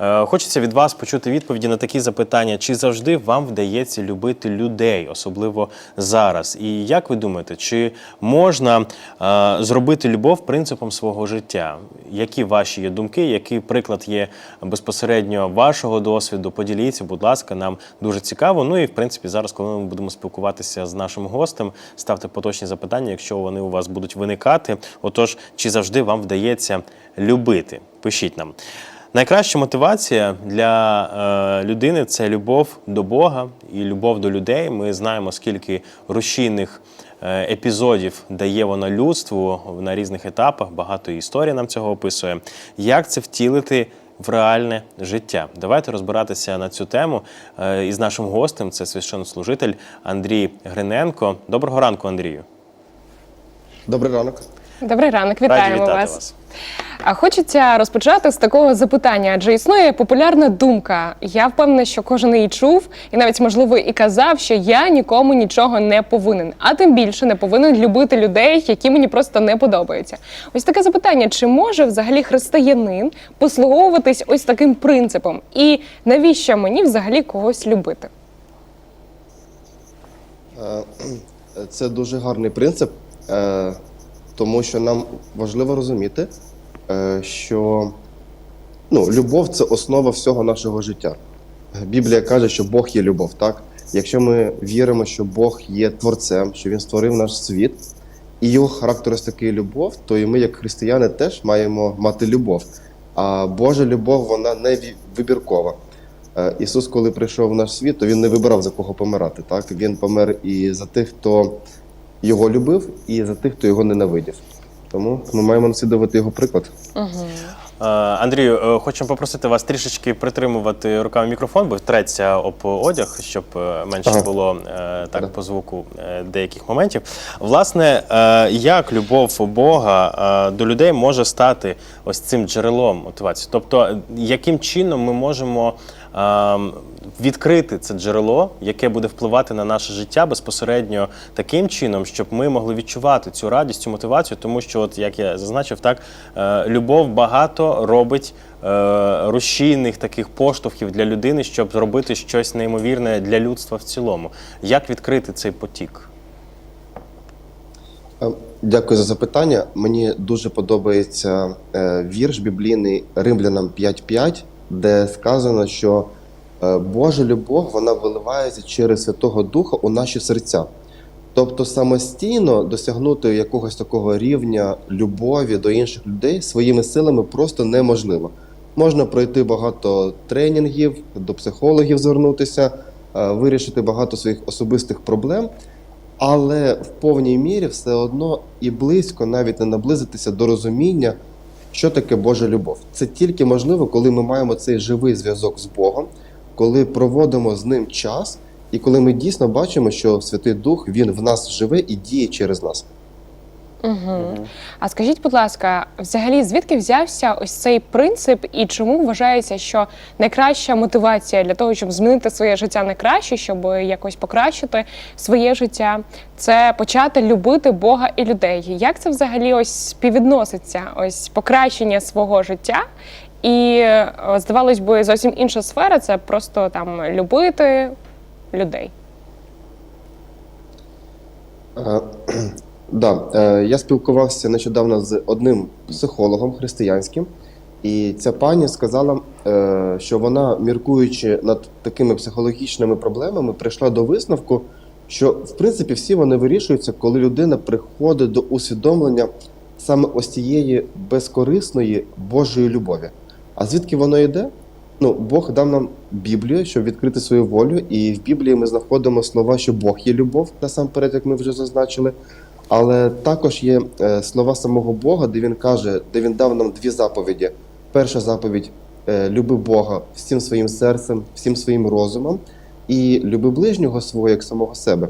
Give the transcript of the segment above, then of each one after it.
Е, Хочеться від вас почути відповіді на такі запитання: чи завжди вам вдається любити людей, особливо зараз? І як ви думаєте, чи можна е, зробити любов принципом свого життя? Які ваші є думки? Який приклад є безпосередньо вашого досвіду? Поділіться, будь ласка, нам дуже цікаво. Ну і в принципі, зараз, коли ми будемо спілкуватися з нашим гостем, ставте поточні запитання, якщо вони у вас будуть виникати. Отож, чи завжди вам вдається любити? Пишіть нам. Найкраща мотивація для е, людини це любов до Бога і любов до людей. Ми знаємо, скільки рушійних е, епізодів дає вона людству на різних етапах. Багато історій нам цього описує. Як це втілити в реальне життя? Давайте розбиратися на цю тему е, із нашим гостем. Це священнослужитель Андрій Гриненко. Доброго ранку, Андрію. Добрий ранок. Добрий ранок, Раді вітати вас. вас. А хочеться розпочати з такого запитання, адже існує популярна думка. Я впевнена, що кожен її чув, і навіть можливо і казав, що я нікому нічого не повинен, а тим більше не повинен любити людей, які мені просто не подобаються. Ось таке запитання: чи може взагалі християнин послуговуватись ось таким принципом? І навіщо мені взагалі когось любити? Е, Це дуже гарний принцип, е, тому що нам важливо розуміти, е, що ну, любов це основа всього нашого життя. Біблія каже, що Бог є любов. Так? Якщо ми віримо, що Бог є творцем, що Він створив наш світ, і його характеристики любов, то і ми, як християни, теж маємо мати любов. А Божа любов, вона не вибіркова. Е, Ісус, коли прийшов в наш світ, то він не вибирав за кого помирати. Так він помер і за тих, хто його любив, і за тих, хто його ненавидів. Тому ми маємо наслідувати його приклад. Е, Андрію, е, хочемо попросити вас трішечки притримувати руками мікрофон, бо треться об одяг, щоб е, менше Ага. було так Да. по звуку деяких моментів. Власне, як любов Бога до людей може стати ось цим джерелом мотивації? Тобто, яким чином ми можемо відкрити це джерело, яке буде впливати на наше життя безпосередньо таким чином, щоб ми могли відчувати цю радість, цю мотивацію, тому що, от як я зазначив, так е, любов багато робить е, рушійних таких поштовхів для людини, щоб зробити щось неймовірне для людства в цілому. Як відкрити цей потік? Е, Дякую за запитання. Мені дуже подобається вірш біблійний Римлянам 5.5, де сказано, що е, Божа любов вона виливається через Святого Духа у наші серця. Тобто самостійно досягнути якогось такого рівня любові до інших людей своїми силами просто неможливо. Можна пройти багато тренінгів, до психологів звернутися, е, вирішити багато своїх особистих проблем, але в повній мірі все одно і близько навіть не наблизитися до розуміння, що таке Божа любов. Це тільки можливо, коли ми маємо цей живий зв'язок з Богом, коли проводимо з ним час, і коли ми дійсно бачимо, що Святий Дух він в нас живе і діє через нас. Угу. А скажіть, будь ласка, взагалі звідки взявся ось цей принцип, і чому вважається, що найкраща мотивація для того, щоб змінити своє життя на краще, щоб якось покращити своє життя, це почати любити Бога і людей? Як це взагалі ось співвідноситься? Ось покращення свого життя? І е, здавалось би, зовсім інша сфера це просто там любити людей. Да, е, я спілкувався нещодавно з одним психологом християнським, і ця пані сказала, е, що вона, міркуючи над такими психологічними проблемами, прийшла до висновку, що в принципі всі вони вирішуються, коли людина приходить до усвідомлення саме ось цієї безкорисної Божої любові. А звідки воно йде? Ну, Бог дав нам Біблію, щоб відкрити свою волю, і в Біблії ми знаходимо слова, що Бог є любов, насамперед, як ми вже зазначили. Але також є е, слова самого Бога, де він каже, де він дав нам дві заповіді. Перша заповідь е, люби Бога всім своїм серцем, всім своїм розумом, і люби ближнього свого як самого себе.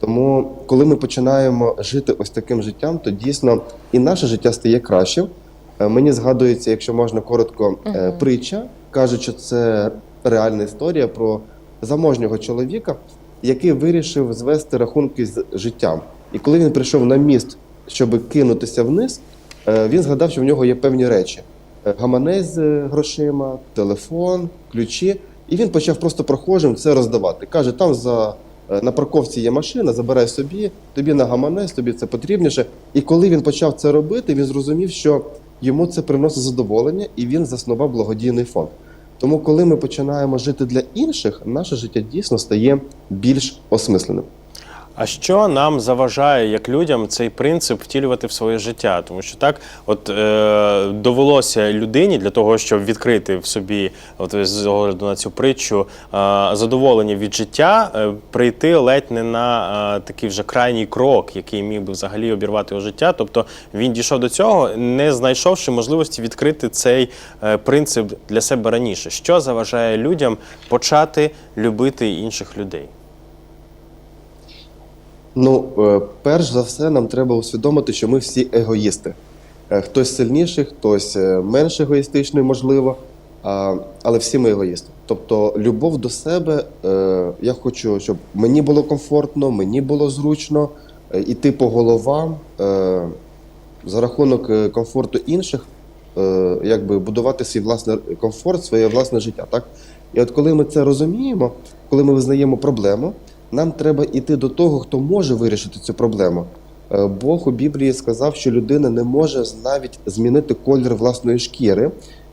Тому, коли ми починаємо жити ось таким життям, то дійсно і наше життя стає кращим. Е, Мені згадується, якщо можна коротко, е, Мгм. притча кажуть, що це реальна історія про заможнього чоловіка, який вирішив звести рахунки з життям. І коли він прийшов на міст, щоб кинутися вниз, е, він згадав, що в нього є певні речі. е, гаманець з грошима, телефон, ключі. І він почав просто прохожим це роздавати. Каже, там за, е, на парковці є машина, забирай собі, тобі на гаманець, тобі це потрібніше. І коли він почав це робити, він зрозумів, що йому це приносить задоволення, і він заснував благодійний фонд. Тому, коли ми починаємо жити для інших, наше життя дійсно стає більш осмисленим. А що нам заважає як людям цей принцип втілювати в своє життя? Тому що так, от е, довелося людині для того, щоб відкрити в собі, от з огляду на цю притчу, е, задоволення від життя, е, прийти ледь не на е, такий вже крайній крок, який міг би взагалі обірвати його життя. Тобто він дійшов до цього, не знайшовши можливості відкрити цей е, принцип для себе раніше. Що заважає людям почати любити інших людей? Ну, е, перш за все, нам треба усвідомити, що ми всі егоїсти. Е, Хтось сильніший, хтось е, менш егоїстичний, можливо, але всі ми егоїсти. Тобто, любов до себе, я хочу, щоб мені було комфортно, мені було зручно, іти по головам за рахунок комфорту інших, якби будувати свій власний комфорт, своє власне життя. Так? І от коли ми це розуміємо, коли ми визнаємо проблему, нам треба йти до того, хто може вирішити цю проблему. Е, Бог у Біблії сказав, що людина не може навіть змінити колір власної шкіри,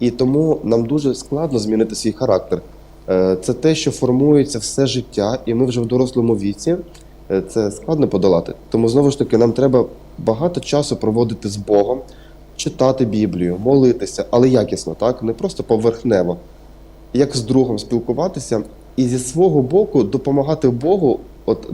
і тому нам дуже складно змінити свій характер. Е, Це те, що формується все життя, і ми вже в дорослому віці. е, Це складно подолати. Тому знову ж таки, нам треба багато часу проводити з Богом, читати Біблію, молитися, але якісно, так не просто поверхнево як з другом спілкуватися, і зі свого боку допомагати Богу, от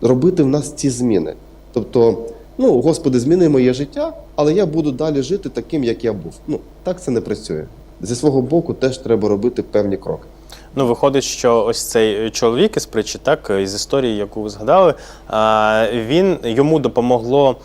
робити в нас ці зміни. Тобто, ну, Господи, зміни моє життя, але я буду далі жити таким, як я був. Ну, так це не працює. Зі свого боку теж треба робити певні кроки. Ну, виходить, що ось цей чоловік із притчі, так, із історії, яку ви згадали, він йому допомогло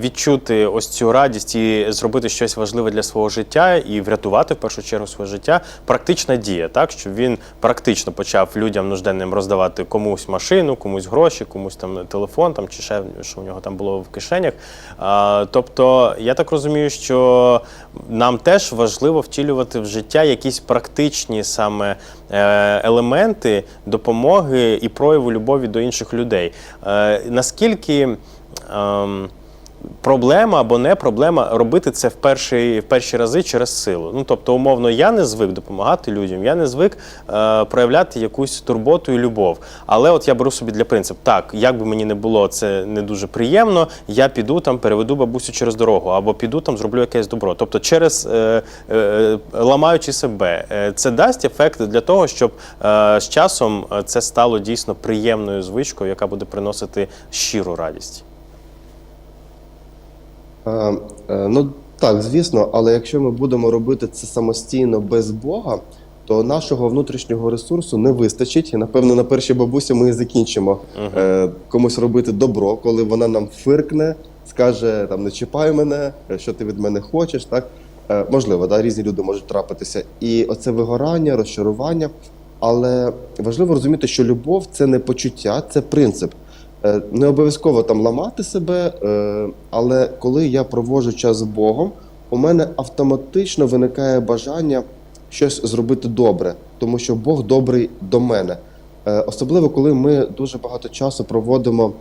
відчути ось цю радість і зробити щось важливе для свого життя і врятувати в першу чергу своє життя. Практична дія, так, що він практично почав людям нужденним роздавати комусь машину, комусь гроші, комусь там телефон, там чи ще що в нього там було в кишенях. А, тобто, я так розумію, що нам теж важливо втілювати в життя якісь практичні саме е, елементи допомоги і прояву любові до інших людей. Е, Наскільки ем, проблема або не проблема робити це в перші, в перші рази через силу? Ну тобто, умовно, я не звик допомагати людям, я не звик е, проявляти якусь турботу і любов. Але от я беру собі для принципу, так, як би мені не було це не дуже приємно, я піду там, переведу бабусю через дорогу, або піду там, зроблю якесь добро. Тобто, через е, е, ламаючи себе, Е, це дасть ефект для того, щоб е, з часом е, це стало дійсно приємною звичкою, яка буде приносити щиру радість. Е, Ну так, звісно, але якщо ми будемо робити це самостійно без Бога, то нашого внутрішнього ресурсу не вистачить. І напевно на першій бабусі ми і закінчимо е, комусь робити добро, коли вона нам фиркне, скаже там не чіпай мене, що ти від мене хочеш. Так е, можливо, да, різні люди можуть трапитися. І оце вигорання, розчарування. Але важливо розуміти, що любов це не почуття, це принцип. Е, Не обов'язково там ламати себе, е, але коли я проводжу час з Богом, у мене автоматично виникає бажання щось зробити добре, тому що Бог добрий до мене. Е, Особливо, коли ми дуже багато часу проводимо,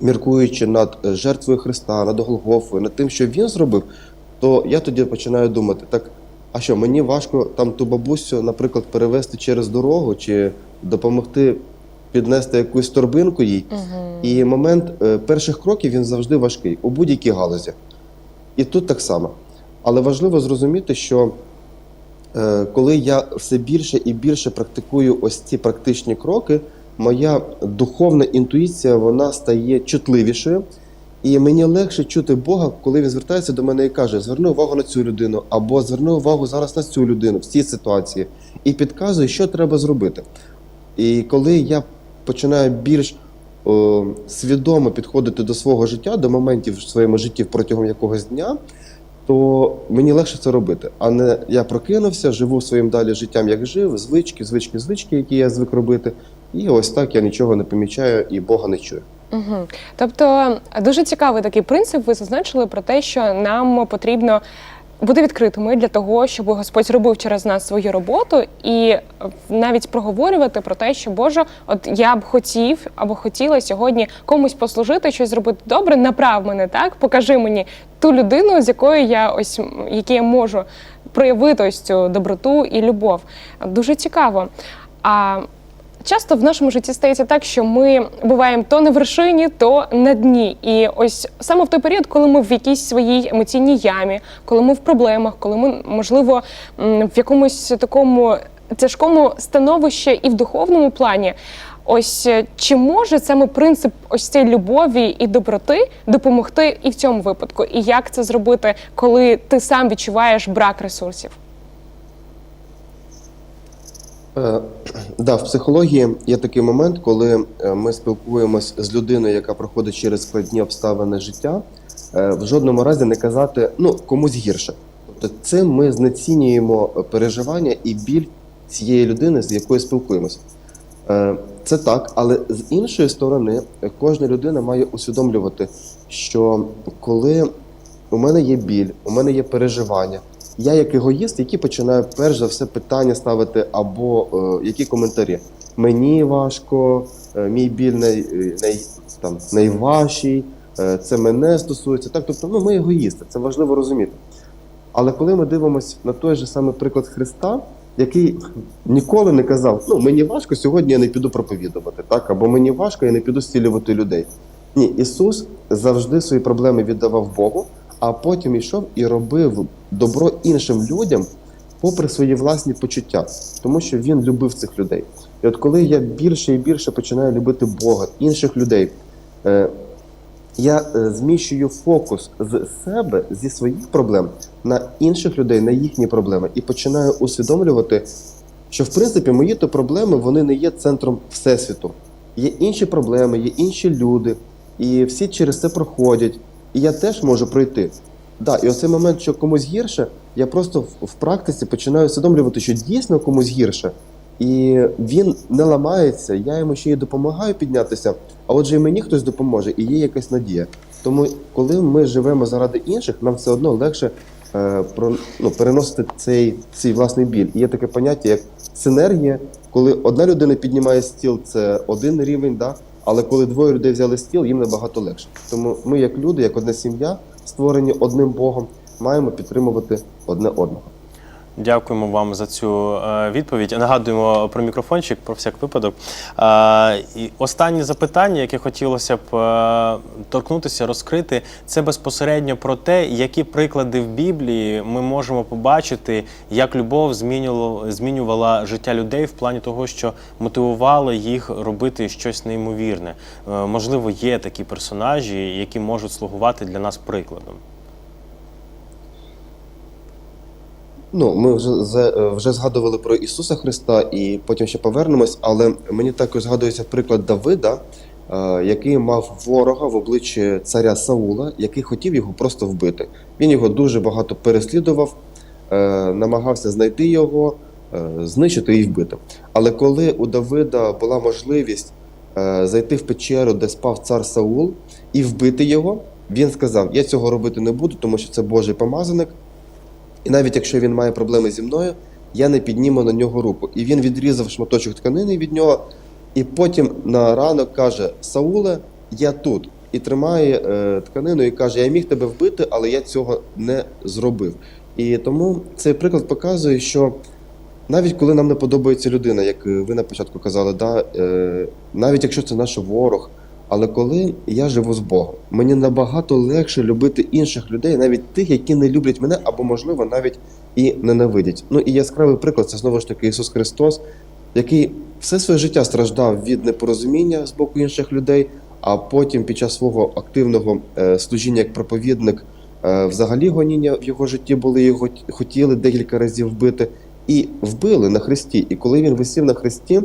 міркуючи над жертвою Христа, над Голгофою, над тим, що Він зробив, то я тоді починаю думати: так, а що, мені важко там ту бабусю, наприклад, перевести через дорогу чи допомогти піднести якусь торбинку їй. І момент е, перших кроків він завжди важкий у будь-якій галузі. І тут так само. Але важливо зрозуміти, що е, коли я все більше і більше практикую ось ці практичні кроки, моя духовна інтуїція вона стає чутливішою. І мені легше чути Бога, коли він звертається до мене і каже: зверни увагу на цю людину, або зверни увагу зараз на цю людину в цій ситуації, і підказує, що треба зробити. І коли я починаю більш о, свідомо підходити до свого життя, до моментів в своєму житті протягом якогось дня, то мені легше це робити. А не я прокинувся, живу своїм далі життям, як жив, звички, звички, звички, які я звик робити. І ось так я нічого не помічаю і Бога не чую. Угу. Тобто дуже цікавий такий принцип. Ви зазначили про те, що нам потрібно бути відкритими для того, щоб Господь зробив через нас свою роботу, і навіть проговорювати про те, що Боже, от я б хотів або хотіла сьогодні комусь послужити, щось зробити добре, направ мене так, покажи мені ту людину, з якою я ось м, якій я можу проявити ось цю доброту і любов. Дуже цікаво. А Часто в нашому житті стається так, що ми буваємо то на вершині, то на дні. І ось саме в той період, коли ми в якійсь своїй емоційній ямі, коли ми в проблемах, коли ми, можливо, в якомусь такому тяжкому становищі і в духовному плані. Ось е, чи може саме принцип ось цієї любові і доброти допомогти і в цьому випадку? І як це зробити, коли ти сам відчуваєш брак ресурсів? Е, Да, в психології є такий момент, коли е, ми спілкуємось з людиною, яка проходить через складні обставини життя, е, в жодному разі не казати ну комусь гірше. Тобто, цим ми знецінюємо переживання і біль цієї людини, з якою спілкуємося. Е, Це так, але з іншої сторони, кожна людина має усвідомлювати, що коли у мене є біль, у мене є переживання, я як егоїст, який починаю перш за все питання ставити або е, які коментарі. Мені важко, е, мій біль най, най, там, найважчий, е, це мене стосується. Так, тобто, ну, ми егоїсти, це важливо розуміти. Але коли ми дивимося на той же самий приклад Христа, який ніколи не казав: ну мені важко, сьогодні я не піду проповідувати, так або мені важко, я не піду зцілювати людей. Ні, Ісус завжди свої проблеми віддавав Богу, а потім йшов і робив добро іншим людям, попри свої власні почуття, тому що він любив цих людей. І от коли я більше і більше починаю любити Бога, інших людей, е, я е, зміщую фокус з себе, зі своїх проблем на інших людей, на їхні проблеми, і починаю усвідомлювати, що в принципі мої то проблеми вони не є центром всесвіту. Є інші проблеми, є інші люди, і всі через це проходять. І я теж можу пройти. Да, і оцей момент, що комусь гірше, я просто в, в практиці починаю усвідомлювати, що дійсно комусь гірше. І він не ламається, я йому ще й допомагаю піднятися, а отже, і мені хтось допоможе, і є якась надія. Тому, коли ми живемо заради інших, нам все одно легше е, про, ну, переносити цей, цей власний біль. І є таке поняття, як синергія, коли одна людина піднімає стіл, це один рівень, да? Але коли двоє людей взяли стіл, їм набагато легше. Тому ми, як люди, як одна сім'я, створені одним Богом, маємо підтримувати одне одного. Дякуємо вам за цю е, відповідь. Нагадуємо про мікрофончик про всяк випадок. Е, і останнє запитання, яке хотілося б е, торкнутися, розкрити, це безпосередньо про те, які приклади в Біблії ми можемо побачити, як любов змінювала, змінювала життя людей в плані того, що мотивувала їх робити щось неймовірне. Можливо, є такі персонажі, які можуть слугувати для нас прикладом. Ну, ми вже вже згадували про Ісуса Христа, і потім ще повернемось. Але мені також згадується приклад Давида, е, який мав ворога в обличчі царя Саула, який хотів його просто вбити. Він його дуже багато переслідував, е, намагався знайти його, е, знищити і вбити. Але коли у Давида була можливість е, зайти в печеру, де спав цар Саул, і вбити його, він сказав: Я цього робити не буду, тому що це Божий помазаник. І навіть якщо він має проблеми зі мною, я не підніму на нього руку. І він відрізав шматочок тканини від нього, і потім на ранок каже: Сауле, я тут. І тримає е, тканину і каже: Я міг тебе вбити, але я цього не зробив. І тому цей приклад показує, що навіть коли нам не подобається людина, як ви на початку казали, да, е, навіть якщо це наш ворог, але коли я живу з Богом, мені набагато легше любити інших людей, навіть тих, які не люблять мене, або, можливо, навіть і ненавидять. Ну і яскравий приклад це знову ж таки Ісус Христос, який все своє життя страждав від непорозуміння з боку інших людей, а потім під час свого активного е, служіння як проповідник, е, взагалі гоніння в його житті були його хотіли декілька разів вбити, і вбили на хресті. І коли він висів на хресті,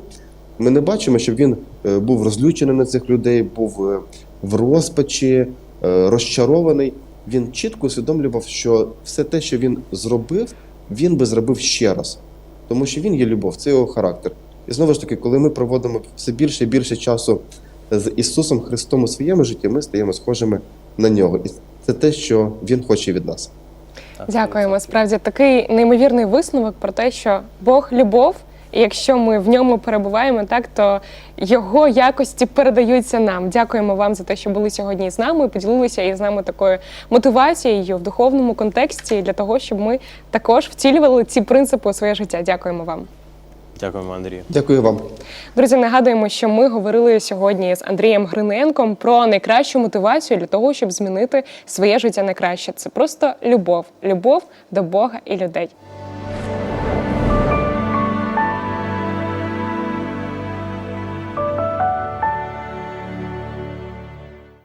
ми не бачимо, щоб він е, був розлючений на цих людей, був е, в розпачі, е, розчарований. Він чітко усвідомлював, що все те, що він зробив, він би зробив ще раз, тому що він є любов, це його характер. І знову ж таки, коли ми проводимо все більше і більше часу з Ісусом Христом у своєму житті, ми стаємо схожими на нього. І це те, що Він хоче від нас. Дякуємо. Справді такий неймовірний висновок про те, що Бог любов. І якщо ми в ньому перебуваємо, так то його якості передаються нам. Дякуємо вам за те, що були сьогодні з нами, і поділилися із нами такою мотивацією в духовному контексті для того, щоб ми також втілювали ці принципи у своє життя. Дякуємо вам. Дякуємо, Андрію. Дякую вам. Друзі, нагадуємо, що ми говорили сьогодні з Андрієм Гриненком про найкращу мотивацію для того, щоб змінити своє життя на краще. Це просто любов, любов до Бога і людей.